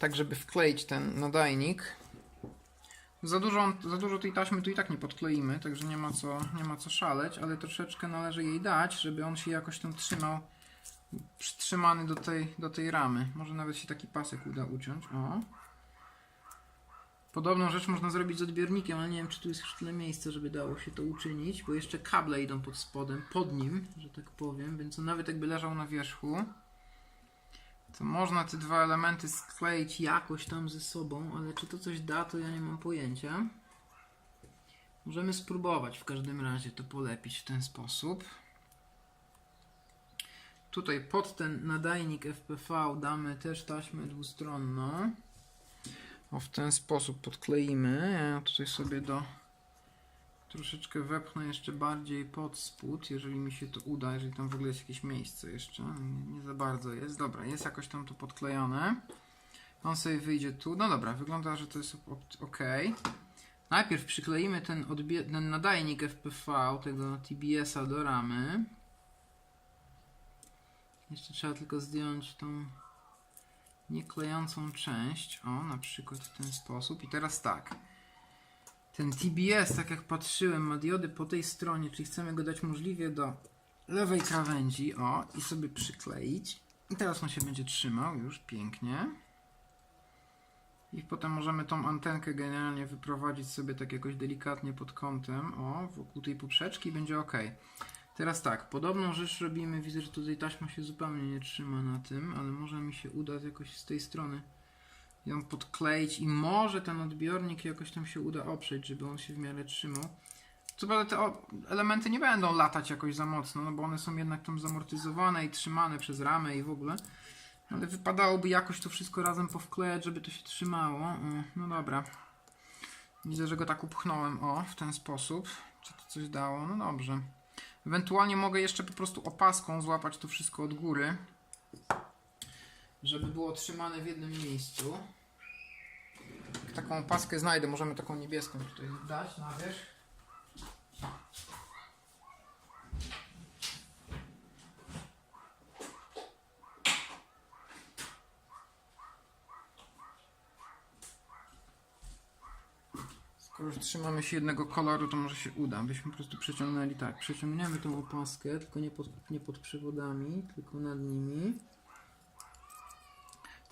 tak żeby wkleić ten nadajnik. Za dużo, za dużo tej taśmy tu i tak nie podkleimy, także nie ma, co, nie ma co szaleć, ale troszeczkę należy jej dać, żeby on się jakoś tam trzymał, przytrzymany do tej, do tej ramy. Może nawet się taki pasek uda uciąć. O. Podobną rzecz można zrobić z odbiornikiem, ale nie wiem, czy tu jest już tyle miejsca, żeby dało się to uczynić, bo jeszcze kable idą pod spodem, pod nim, że tak powiem, więc on nawet jakby leżał na wierzchu, to można te dwa elementy skleić jakoś tam ze sobą, ale czy to coś da, to ja nie mam pojęcia. Możemy spróbować w każdym razie to polepić w ten sposób. Tutaj pod ten nadajnik FPV damy też taśmę dwustronną. O, w ten sposób podkleimy. Ja tutaj sobie do troszeczkę wepchnę jeszcze bardziej pod spód, jeżeli mi się to uda, jeżeli tam w ogóle jest jakieś miejsce jeszcze. Nie, nie za bardzo jest. Dobra, jest jakoś tam to podklejone. On sobie wyjdzie tu. No dobra, wygląda, że to jest ok. Najpierw przykleimy ten, ten nadajnik FPV, tego TBS-a do ramy. Jeszcze trzeba tylko zdjąć tą nieklejącą część. O, na przykład w ten sposób. I teraz tak. Ten TBS, tak jak patrzyłem, ma diody po tej stronie, czyli chcemy go dać możliwie do lewej krawędzi. O, i sobie przykleić. I teraz on się będzie trzymał już pięknie. I potem możemy tą antenkę generalnie wyprowadzić sobie tak jakoś delikatnie pod kątem. O, wokół tej poprzeczki będzie ok. Teraz tak, podobną rzecz robimy. Widzę, że tutaj taśma się zupełnie nie trzyma na tym, ale może mi się uda jakoś z tej strony ją podkleić i może ten odbiornik jakoś tam się uda oprzeć, żeby on się w miarę trzymał. Co prawda te elementy nie będą latać jakoś za mocno, no bo one są jednak tam zamortyzowane i trzymane przez ramę i w ogóle. Ale wypadałoby jakoś to wszystko razem powklejać, żeby to się trzymało. No dobra. Widzę, że go tak upchnąłem, o, w ten sposób. Czy to coś dało? No dobrze. Ewentualnie mogę jeszcze po prostu opaską złapać to wszystko od góry, żeby było trzymane w jednym miejscu. Taką opaskę znajdę, możemy taką niebieską tutaj dać na wierzch. Skoro już trzymamy się jednego koloru, to może się uda. Byśmy po prostu przeciągnęli tak. Przeciągniemy tą opaskę, tylko nie pod, nie pod przewodami, tylko nad nimi.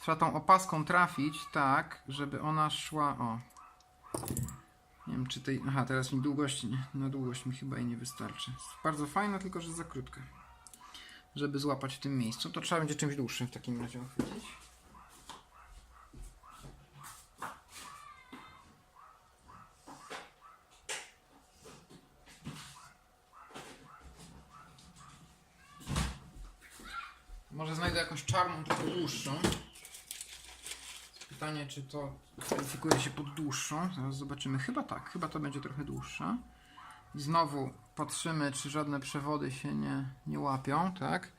Trzeba tą opaską trafić tak, żeby ona szła. O. Nie wiem, czy tej. Aha, teraz mi długość. Nie, na długość mi chyba jej nie wystarczy. Jest bardzo fajna, tylko że za krótka. Żeby złapać w tym miejscu, to trzeba będzie czymś dłuższym w takim razie uchwycić. Może znajdę jakąś czarną, trochę dłuższą. Pytanie, czy to kwalifikuje się pod dłuższą. Zaraz zobaczymy. Chyba tak, chyba to będzie trochę dłuższa. Znowu patrzymy, czy żadne przewody się nie, nie łapią, tak?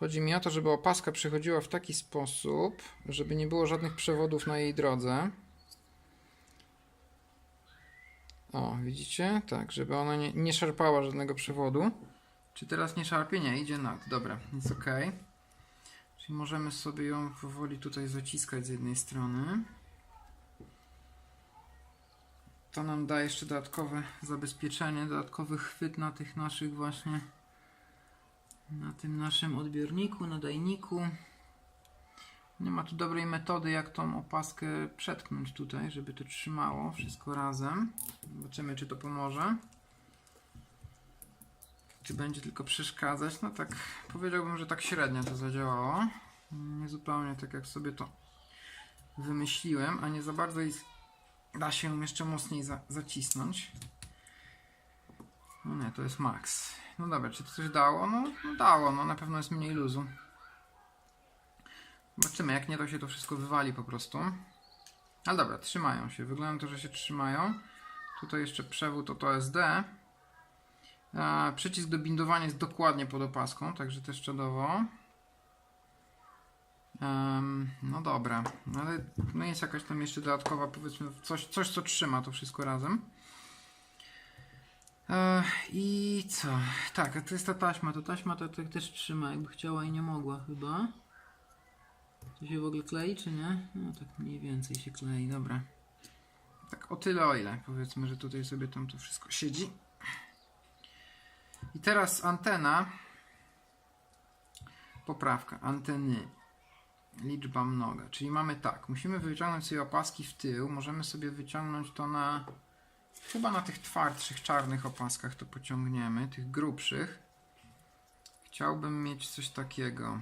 Chodzi mi o to, żeby opaska przechodziła w taki sposób, żeby nie było żadnych przewodów na jej drodze. O, widzicie? Tak, żeby ona nie, nie szarpała żadnego przewodu. Czy teraz nie szarpie? Nie, idzie nad. Dobra, jest ok. Czyli możemy sobie ją powoli tutaj zaciskać z jednej strony. To nam da jeszcze dodatkowe zabezpieczenie, dodatkowy chwyt na tych naszych właśnie na tym naszym odbiorniku, nadajniku. Nie ma tu dobrej metody, jak tą opaskę przetknąć tutaj, żeby to trzymało wszystko razem. Zobaczymy, czy to pomoże. Czy będzie tylko przeszkadzać? No tak, powiedziałbym, że tak średnio to zadziałało. Nie zupełnie tak, jak sobie to wymyśliłem, a nie za bardzo i da się ją jeszcze mocniej za zacisnąć. No nie, to jest max. No dobra, czy to coś dało? No, no dało, no na pewno jest mniej luzu. Zobaczymy, jak nie to się to wszystko wywali po prostu. Ale dobra, trzymają się. Wygląda to, że się trzymają. Tutaj jeszcze przewód to OSD. E, przycisk do bindowania jest dokładnie pod opaską, także też czadowo. Em, no dobra, no ale no jest jakaś tam jeszcze dodatkowa, powiedzmy, coś, coś co trzyma to wszystko razem. E, I co? Tak, to jest ta taśma. To taśma to, to też trzyma, jakby chciała i nie mogła chyba. To się w ogóle klei, czy nie? No tak mniej więcej się klei, dobra. Tak o tyle o ile. Powiedzmy, że tutaj sobie tam to wszystko siedzi. I teraz antena. Poprawka. Anteny. Liczba mnoga. Czyli mamy tak. Musimy wyciągnąć sobie opaski w tył. Możemy sobie wyciągnąć to na... Chyba na tych twardszych, czarnych opaskach to pociągniemy. Tych grubszych. Chciałbym mieć coś takiego.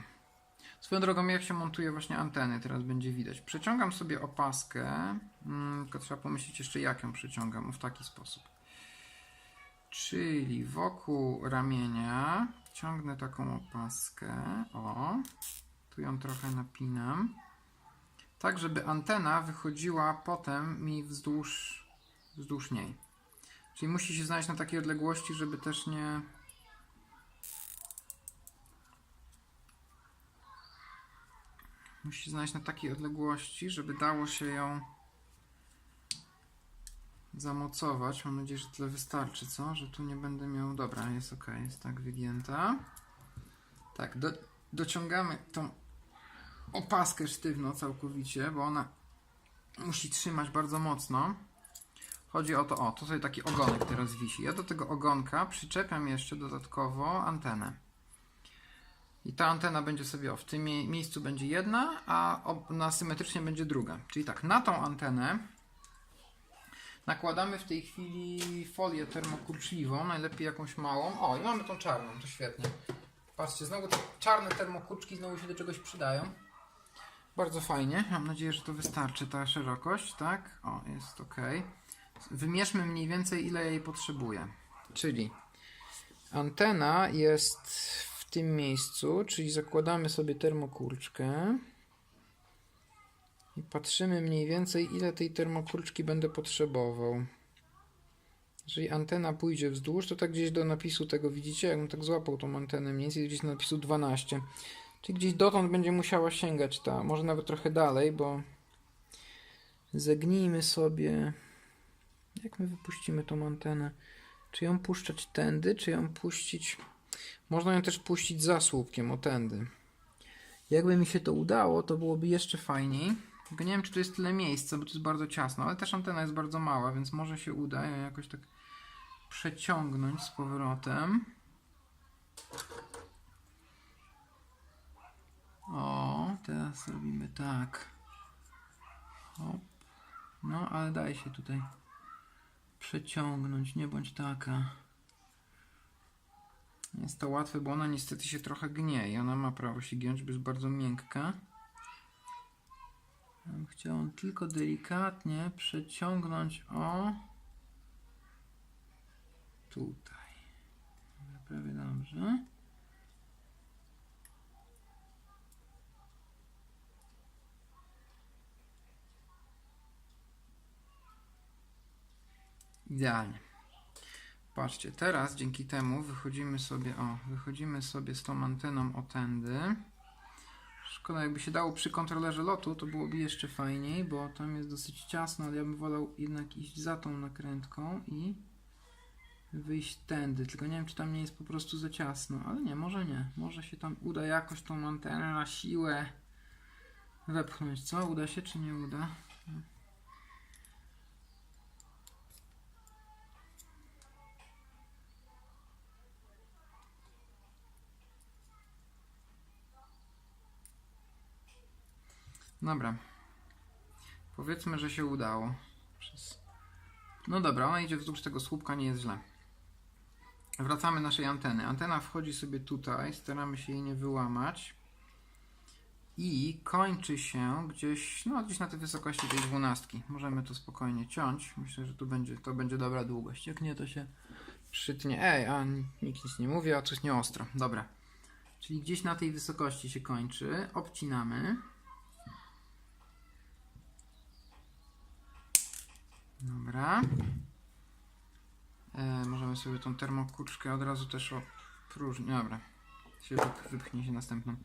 Swoją drogą, jak się montuje właśnie anteny, teraz będzie widać. Przeciągam sobie opaskę, mm, tylko trzeba pomyśleć jeszcze jak ją przeciągam, w taki sposób. Czyli wokół ramienia ciągnę taką opaskę, o, tu ją trochę napinam, tak żeby antena wychodziła potem mi wzdłuż, wzdłuż niej. Czyli musi się znaleźć na takiej odległości, żeby też nie, musi znaleźć na takiej odległości, żeby dało się ją zamocować. Mam nadzieję, że tyle wystarczy, co? Że tu nie będę miał... Dobra, jest ok, jest tak wygięta. Tak, do, dociągamy tą opaskę sztywno całkowicie, bo ona musi trzymać bardzo mocno. Chodzi o to, o, to sobie taki ogonek teraz wisi. Ja do tego ogonka przyczepiam jeszcze dodatkowo antenę. I ta antena będzie sobie o, w tym mie- miejscu będzie jedna, a na symetrycznie będzie druga. Czyli tak, na tą antenę nakładamy w tej chwili folię termokurczliwą, najlepiej jakąś małą. O, i mamy tą czarną, to świetnie. Patrzcie, znowu te czarne termokurczki znowu się do czegoś przydają. Bardzo fajnie. Mam nadzieję, że to wystarczy ta szerokość, tak? O, jest ok. Wymierzmy mniej więcej ile jej potrzebuję. Czyli antena jest w tym miejscu, czyli zakładamy sobie termokurczkę i patrzymy mniej więcej ile tej termokurczki będę potrzebował. Jeżeli antena pójdzie wzdłuż, to tak gdzieś do napisu tego widzicie, jakbym tak złapał tą antenę mniej więcej gdzieś do napisu 12. Czyli gdzieś dotąd będzie musiała sięgać ta, może nawet trochę dalej, bo zegnijmy sobie jak my wypuścimy tą antenę. Czy ją puszczać tędy, czy ją puścić można ją też puścić za słupkiem, o tędy. Jakby mi się to udało, to byłoby jeszcze fajniej. Tylko nie wiem, czy tu jest tyle miejsca, bo to jest bardzo ciasno, ale też antena jest bardzo mała, więc może się uda ją jakoś tak przeciągnąć z powrotem. O, teraz robimy tak. Hop. No, ale daj się tutaj przeciągnąć, nie bądź taka. Jest to łatwe, bo ona niestety się trochę gnieje. Ona ma prawo się giąć, bo jest bardzo miękka. Ja bym chciał ją tylko delikatnie przeciągnąć o tutaj. Prawie dobrze. Idealnie. Patrzcie, teraz dzięki temu wychodzimy sobie, o, wychodzimy sobie z tą anteną o. Szkoda, jakby się dało przy kontrolerze lotu, to byłoby jeszcze fajniej, bo tam jest dosyć ciasno, ale ja bym wolał jednak iść za tą nakrętką i wyjść tędy. Tylko nie wiem, czy tam nie jest po prostu za ciasno, ale nie, może nie. Może się tam uda jakoś tą antenę na siłę wepchnąć, co? Uda się, czy nie uda? Dobra. Powiedzmy, że się udało. Przez... No dobra, ona idzie wzdłuż tego słupka, nie jest źle. Wracamy naszej anteny. Antena wchodzi sobie tutaj, staramy się jej nie wyłamać. I kończy się gdzieś, no gdzieś na tej wysokości tej dwunastki. Możemy to spokojnie ciąć. Myślę, że tu będzie, to będzie dobra długość. Jak nie, to się przytnie. Ej, a nikt nic nie mówi, a coś nie ostro. Dobra. Czyli gdzieś na tej wysokości się kończy. Obcinamy. Dobra. E, możemy sobie tą termokurczkę od razu też opróżnić. Dobra. Się wyp- wypchnie się następną.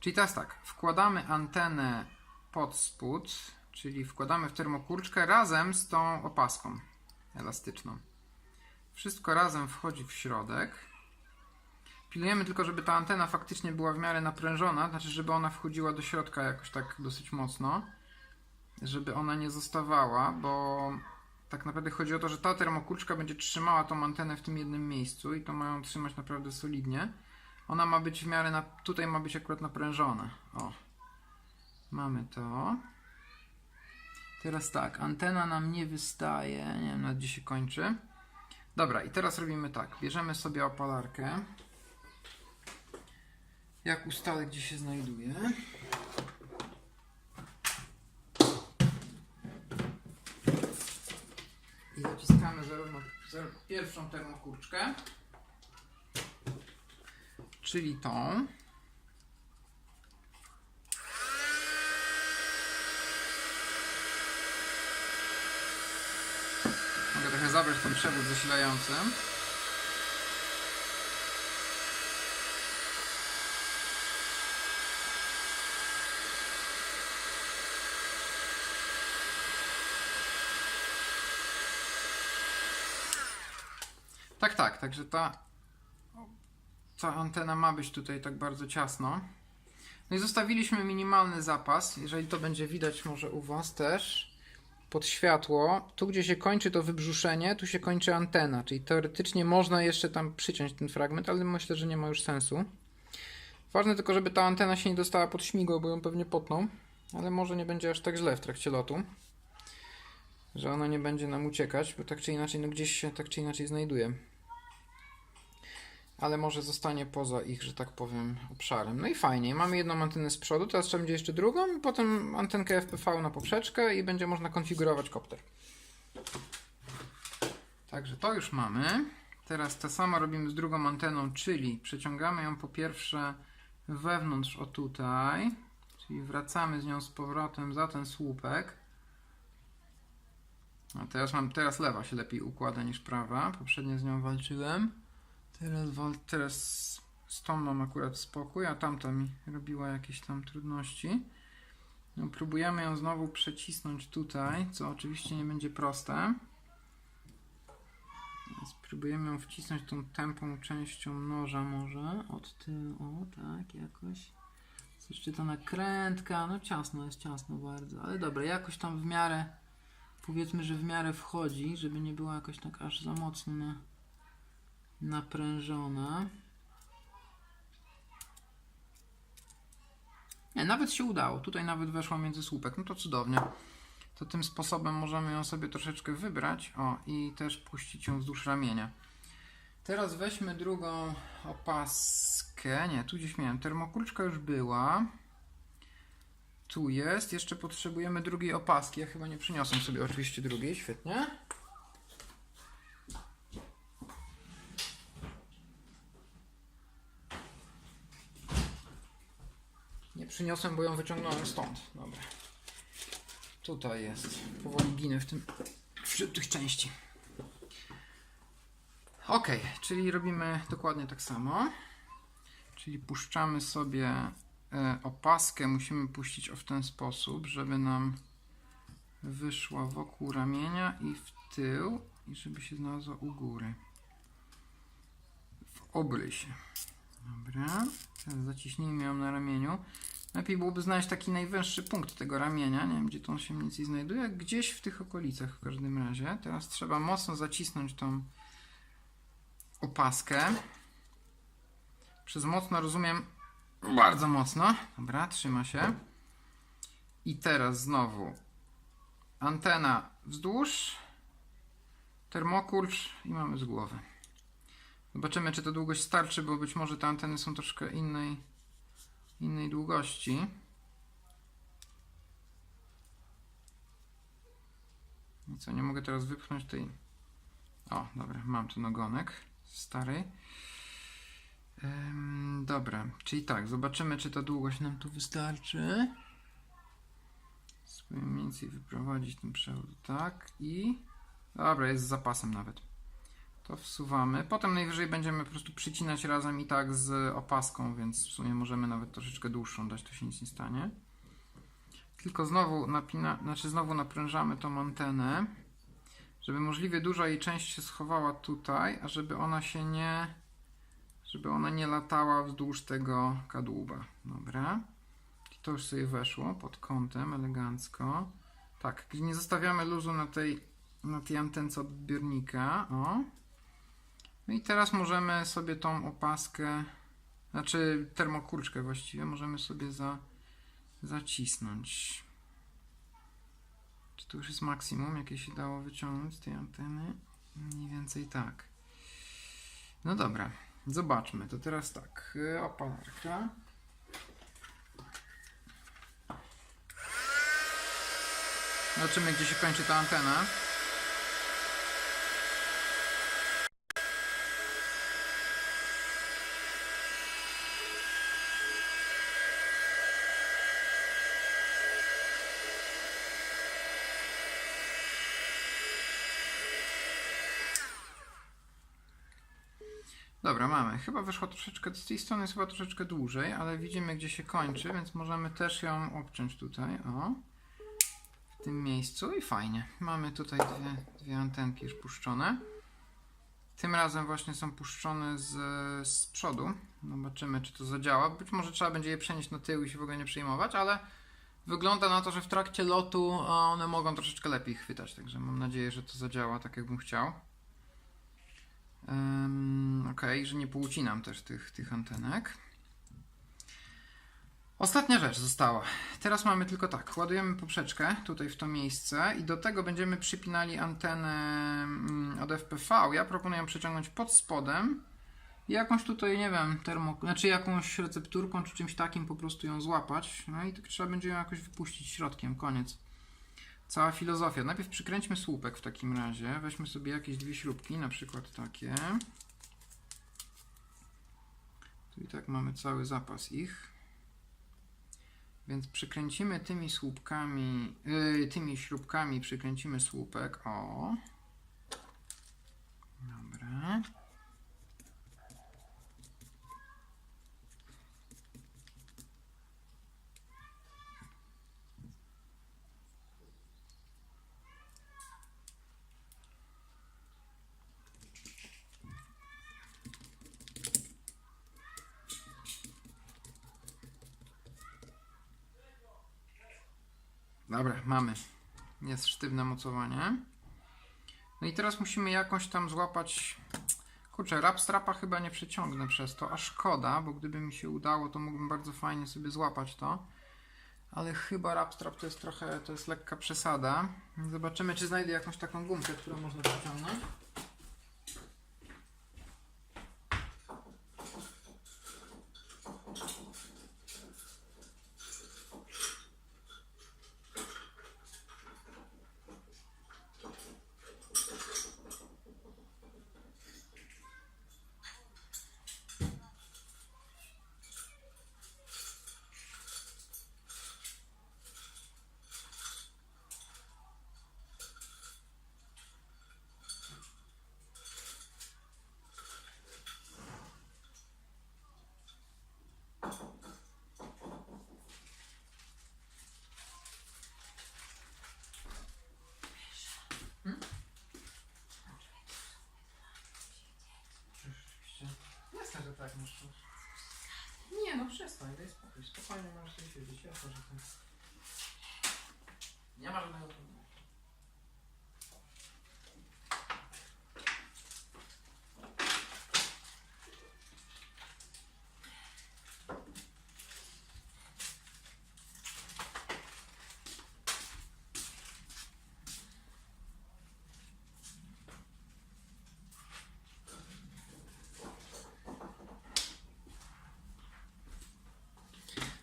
Czyli teraz tak. Wkładamy antenę pod spód, czyli wkładamy w termokurczkę razem z tą opaską elastyczną. Wszystko razem wchodzi w środek. Pilnujemy tylko, żeby ta antena faktycznie była w miarę naprężona, znaczy, żeby ona wchodziła do środka jakoś tak dosyć mocno, żeby ona nie zostawała, bo tak naprawdę chodzi o to, że ta termokurczka będzie trzymała tą antenę w tym jednym miejscu i to mają trzymać naprawdę solidnie. Ona ma być w miarę, na, tutaj ma być akurat naprężona. O, mamy to. Teraz tak, antena nam nie wystaje, nie wiem nawet gdzie się kończy. Dobra, i teraz robimy tak, bierzemy sobie opalarkę. Jak ustalę, gdzie się znajduje. Zaciskamy zarówno zar- pierwszą termokurczkę, czyli tą. Mogę trochę zabrać ten przewód zasilający. Tak, tak, także ta, ta antena ma być tutaj tak bardzo ciasno. No i zostawiliśmy minimalny zapas, jeżeli to będzie widać może u Was też, pod światło. Tu gdzie się kończy to wybrzuszenie, tu się kończy antena, czyli teoretycznie można jeszcze tam przyciąć ten fragment, ale myślę, że nie ma już sensu. Ważne tylko, żeby ta antena się nie dostała pod śmigło, bo ją pewnie potną, ale może nie będzie aż tak źle w trakcie lotu. Że ona nie będzie nam uciekać, bo tak czy inaczej, no gdzieś się tak czy inaczej znajduje ale może zostanie poza ich, że tak powiem, obszarem. No i fajnie, mamy jedną antenę z przodu, teraz trzeba będzie jeszcze drugą, potem antenkę FPV na poprzeczkę i będzie można konfigurować kopter. Także to już mamy. Teraz to samo robimy z drugą anteną, czyli przeciągamy ją po pierwsze wewnątrz o tutaj, czyli wracamy z nią z powrotem za ten słupek. A teraz mam, teraz lewa się lepiej układa niż prawa, poprzednio z nią walczyłem. Teraz, wal, teraz z tą mam akurat spokój, a tamta mi robiła jakieś tam trudności. No, próbujemy ją znowu przecisnąć tutaj, co oczywiście nie będzie proste. Spróbujemy ją wcisnąć tą tępą częścią noża może od tyłu, o tak jakoś. Jeszcze ta nakrętka, no ciasno jest ciasno bardzo, ale dobra, jakoś tam w miarę, powiedzmy, że w miarę wchodzi, żeby nie była jakoś tak aż za mocno na naprężona. Nie, nawet się udało. Tutaj nawet weszła między słupek. No to cudownie. To tym sposobem możemy ją sobie troszeczkę wybrać. O, i też puścić ją wzdłuż ramienia. Teraz weźmy drugą opaskę. Nie, tu gdzieś miałem. Termokurczka już była. Tu jest. Jeszcze potrzebujemy drugiej opaski. Ja chyba nie przyniosłem sobie oczywiście drugiej. Świetnie. Nie przyniosłem, bo ją wyciągnąłem stąd. Dobra. Tutaj jest. Powoli ginę w tym wśród tych części. Ok, czyli robimy dokładnie tak samo. Czyli puszczamy sobie e, opaskę. Musimy puścić o w ten sposób, żeby nam wyszła wokół ramienia i w tył i żeby się znalazła u góry. W obrysie. Dobra. Teraz zaciśnijmy ją na ramieniu. Lepiej byłoby znaleźć taki najwęższy punkt tego ramienia. Nie wiem, gdzie to on się mniej więcej znajduje. Gdzieś w tych okolicach w każdym razie. Teraz trzeba mocno zacisnąć tą opaskę. Przez mocno rozumiem bardzo mocno. Dobra, trzyma się. I teraz znowu antena wzdłuż, termokurcz i mamy z głowy. Zobaczymy, czy ta długość starczy, bo być może te anteny są troszkę innej, innej długości. I co, nie mogę teraz wypchnąć tej... O, dobra, mam tu ogonek stary. Ym, dobra, czyli tak, zobaczymy, czy ta długość nam tu wystarczy. Spróbujemy mniej więcej wyprowadzić ten przewód, tak i... Dobra, jest z zapasem nawet. To wsuwamy. Potem najwyżej będziemy po prostu przycinać razem i tak z opaską, więc w sumie możemy nawet troszeczkę dłuższą dać, to się nic nie stanie. Tylko znowu napina, znaczy znowu naprężamy tą antenę, żeby możliwie duża jej część się schowała tutaj, a żeby ona się nie żeby ona nie latała wzdłuż tego kadłuba. Dobra. I to już sobie weszło pod kątem elegancko. Tak, nie zostawiamy luzu na tej, na tej antence odbiornika. O. No i teraz możemy sobie tą opaskę, znaczy termokurczkę właściwie, możemy sobie za, zacisnąć. Czy to już jest maksimum, jakie się dało wyciągnąć z tej anteny? Mniej więcej tak. No dobra, zobaczmy. To teraz tak, y, opalarka. Zobaczymy, gdzie się kończy ta antena. Dobra, mamy. Chyba wyszło troszeczkę, z tej strony jest chyba troszeczkę dłużej, ale widzimy gdzie się kończy, więc możemy też ją obciąć tutaj, o. W tym miejscu i fajnie. Mamy tutaj dwie, dwie antenki już puszczone. Tym razem właśnie są puszczone z, z przodu. Zobaczymy czy to zadziała. Być może trzeba będzie je przenieść na tył i się w ogóle nie przejmować, ale wygląda na to, że w trakcie lotu one mogą troszeczkę lepiej chwytać, także mam nadzieję, że to zadziała tak jakbym chciał. Um, ok, że nie poucinam też tych, tych antenek. Ostatnia rzecz została. Teraz mamy tylko tak, ładujemy poprzeczkę tutaj w to miejsce i do tego będziemy przypinali antenę mm, od FPV. Ja proponuję przeciągnąć pod spodem i jakąś tutaj, nie wiem, termo, znaczy jakąś recepturką czy czymś takim po prostu ją złapać. No i trzeba będzie ją jakoś wypuścić środkiem, koniec. Cała filozofia. Najpierw przykręćmy słupek w takim razie. Weźmy sobie jakieś dwie śrubki, na przykład takie. Tu i tak mamy cały zapas ich. Więc przykręcimy tymi słupkami, yy, tymi śrubkami przykręcimy słupek. O. Dobra. Dobra, mamy. Jest sztywne mocowanie. No i teraz musimy jakąś tam złapać. Kurczę, rap strapa chyba nie przeciągnę przez to, a szkoda, bo gdyby mi się udało, to mógłbym bardzo fajnie sobie złapać to. Ale chyba rap strap to jest trochę, to jest lekka przesada. Zobaczymy, czy znajdę jakąś taką gumkę, którą można przeciągnąć. Oczywiście. Jasne, że tak, muszę. Nie, no przestań, daj spokój. Spokojnie możesz sobie siedzieć. Jasne, że tak. Nie ma żadnego problemu.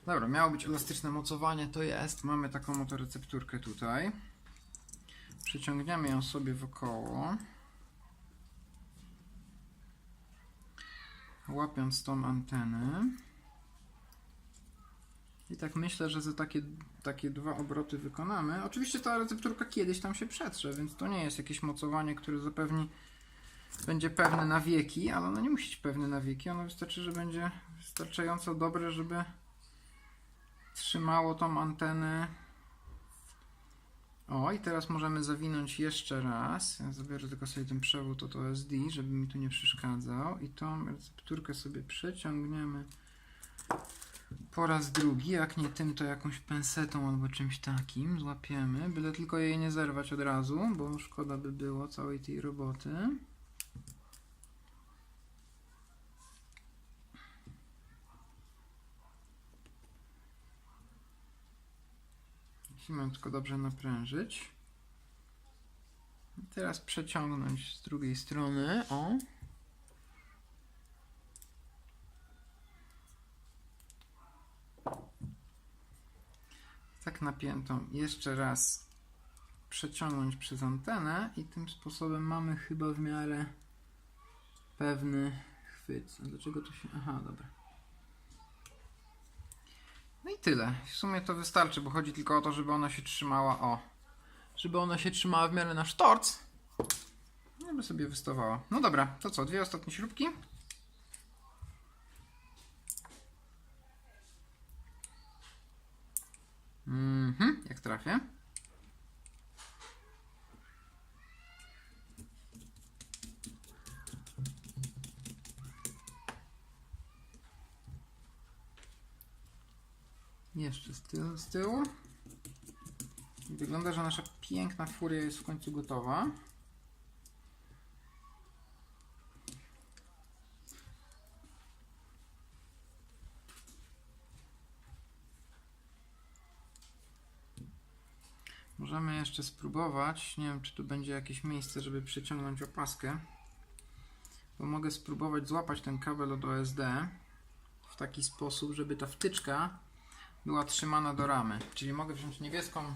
Dobra, miało być elastyczne mocowanie, to jest. Mamy taką oto recepturkę tutaj. Przyciągniemy ją sobie wokoło. Łapiąc tą antenę. I tak myślę, że za takie, takie dwa obroty wykonamy. Oczywiście ta recepturka kiedyś tam się przetrze, więc to nie jest jakieś mocowanie, które zapewni będzie pewne na wieki, ale ono nie musi być pewne na wieki. Ono wystarczy, że będzie wystarczająco dobre, żeby trzymało tą antenę O, i teraz możemy zawinąć jeszcze raz. Ja zabiorę tylko sobie ten przewód od OSD, żeby mi tu nie przeszkadzał. I tą recepturkę sobie przeciągniemy po raz drugi. Jak nie tym, to jakąś pensetą albo czymś takim złapiemy. Byle tylko jej nie zerwać od razu, bo szkoda by było całej tej roboty. Musimy tylko dobrze naprężyć. I teraz przeciągnąć z drugiej strony. O. Tak napiętą. Jeszcze raz przeciągnąć przez antenę i tym sposobem mamy chyba w miarę pewny chwyt. A dlaczego to się... Aha, dobra. No i tyle. W sumie to wystarczy, bo chodzi tylko o to, żeby ona się trzymała, o, żeby ona się trzymała w miarę na sztorc, żeby sobie wystawała. No dobra, to co, dwie ostatnie śrubki? Mhm, jak trafię. Jeszcze z tyłu, z tyłu. Wygląda, że nasza piękna furia jest w końcu gotowa. Możemy jeszcze spróbować. Nie wiem, czy tu będzie jakieś miejsce, żeby przyciągnąć opaskę. Bo mogę spróbować złapać ten kabel od OSD w taki sposób, żeby ta wtyczka była trzymana do ramy. Czyli mogę wziąć niebieską.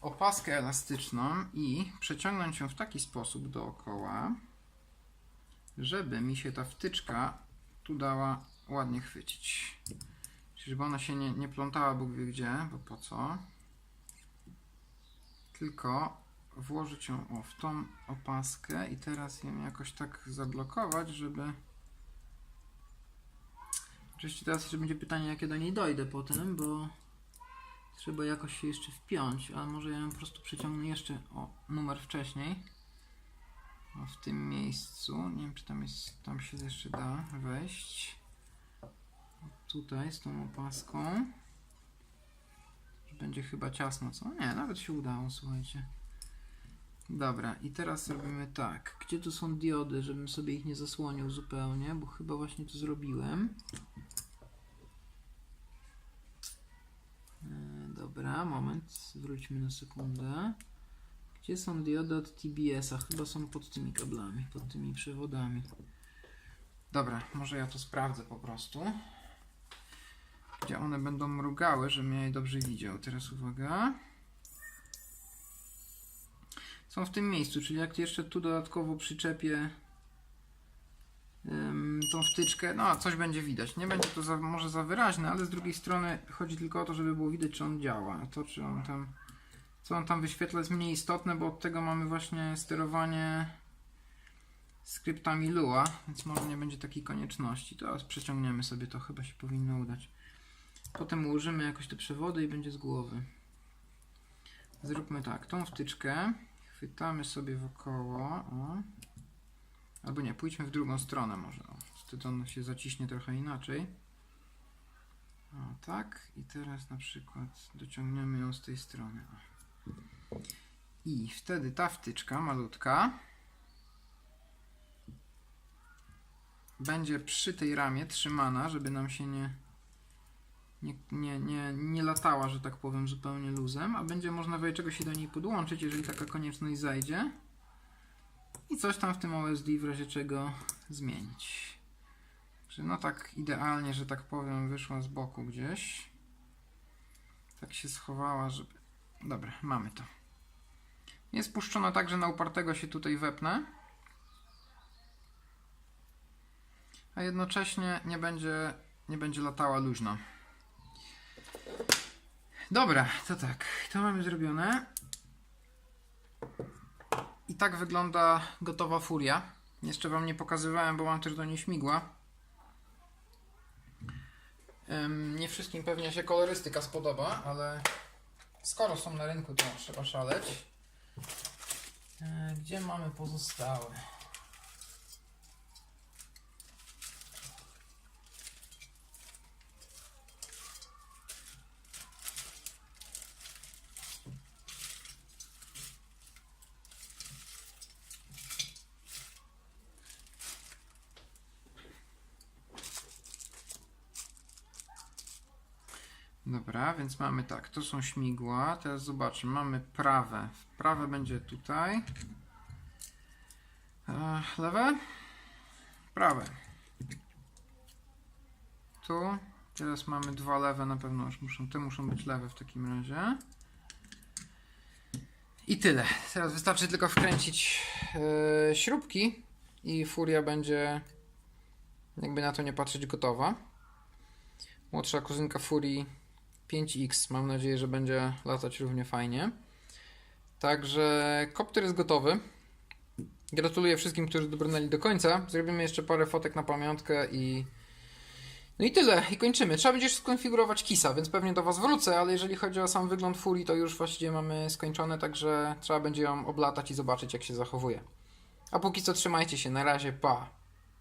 Opaskę elastyczną i przeciągnąć ją w taki sposób dookoła, żeby mi się ta wtyczka tu dała ładnie chwycić. Żeby ona się nie, nie plątała Bóg wie gdzie, bo po co. Tylko włożyć ją o, w tą opaskę i teraz ją jakoś tak zablokować, żeby... Oczywiście teraz jeszcze będzie pytanie, jak ja do niej dojdę potem, bo trzeba jakoś się jeszcze wpiąć, ale może ja ją po prostu przeciągnę jeszcze o numer wcześniej. O, w tym miejscu. Nie wiem, czy tam jest, tam się jeszcze da wejść tutaj z tą opaską. Będzie chyba ciasno, co? Nie, nawet się udało, słuchajcie. Dobra, i teraz robimy tak. Gdzie tu są diody, żebym sobie ich nie zasłonił zupełnie, bo chyba właśnie to zrobiłem. E, Dobra, moment, wróćmy na sekundę. Gdzie są diody od TBS-a? Chyba są pod tymi kablami, pod tymi przewodami. Dobra, może ja to sprawdzę po prostu gdzie one będą mrugały, żebym ja je dobrze widział. Teraz uwaga. Są w tym miejscu, czyli jak jeszcze tu dodatkowo przyczepię tą wtyczkę, no coś będzie widać. Nie będzie to za, może za wyraźne, ale z drugiej strony chodzi tylko o to, żeby było widać, czy on działa. A to, czy on tam, co on tam wyświetla jest mniej istotne, bo od tego mamy właśnie sterowanie skryptami Lua, więc może nie będzie takiej konieczności. Teraz przeciągniemy sobie to, chyba się powinno udać. Potem ułożymy jakoś te przewody i będzie z głowy. Zróbmy tak, tą wtyczkę chwytamy sobie wokoło. O. Albo nie, pójdźmy w drugą stronę może. O. Wtedy on się zaciśnie trochę inaczej. O, tak. I teraz na przykład dociągniemy ją z tej strony. O. I wtedy ta wtyczka malutka będzie przy tej ramie trzymana, żeby nam się nie nie, nie, nie, nie latała, że tak powiem, zupełnie luzem, a będzie można w razie czego się do niej podłączyć, jeżeli taka konieczność zajdzie i coś tam w tym OSD w razie czego zmienić. Czy no tak idealnie, że tak powiem, wyszła z boku gdzieś. Tak się schowała, żeby... Dobra, mamy to. Jest puszczona tak, że na upartego się tutaj wepnę. A jednocześnie nie będzie, nie będzie latała luźno. Dobra, to tak. To mamy zrobione. tak wygląda gotowa furia. Jeszcze Wam nie pokazywałem, bo mam też do niej śmigła. Nie wszystkim pewnie się kolorystyka spodoba, ale skoro są na rynku, to trzeba szaleć. E, Gdzie mamy pozostałe? Dobra, więc mamy tak, to są śmigła. Teraz zobaczmy, mamy prawe. Prawe będzie tutaj. E, lewe? Prawe. Tu. Teraz mamy dwa lewe, na pewno już muszą, te muszą być lewe w takim razie. I tyle. Teraz wystarczy tylko wkręcić e, śrubki i furia będzie, jakby na to nie patrzeć, gotowa. Młodsza kuzynka furii 5X. Mam nadzieję, że będzie latać równie fajnie. Także kopter jest gotowy. Gratuluję wszystkim, którzy dobrnęli do końca. Zrobimy jeszcze parę fotek na pamiątkę i. No i tyle, i kończymy. Trzeba będzie skonfigurować kisa, więc pewnie do Was wrócę, ale jeżeli chodzi o sam wygląd furii, to już właściwie mamy skończone, także trzeba będzie ją oblatać i zobaczyć, jak się zachowuje. A póki co trzymajcie się, na razie, pa!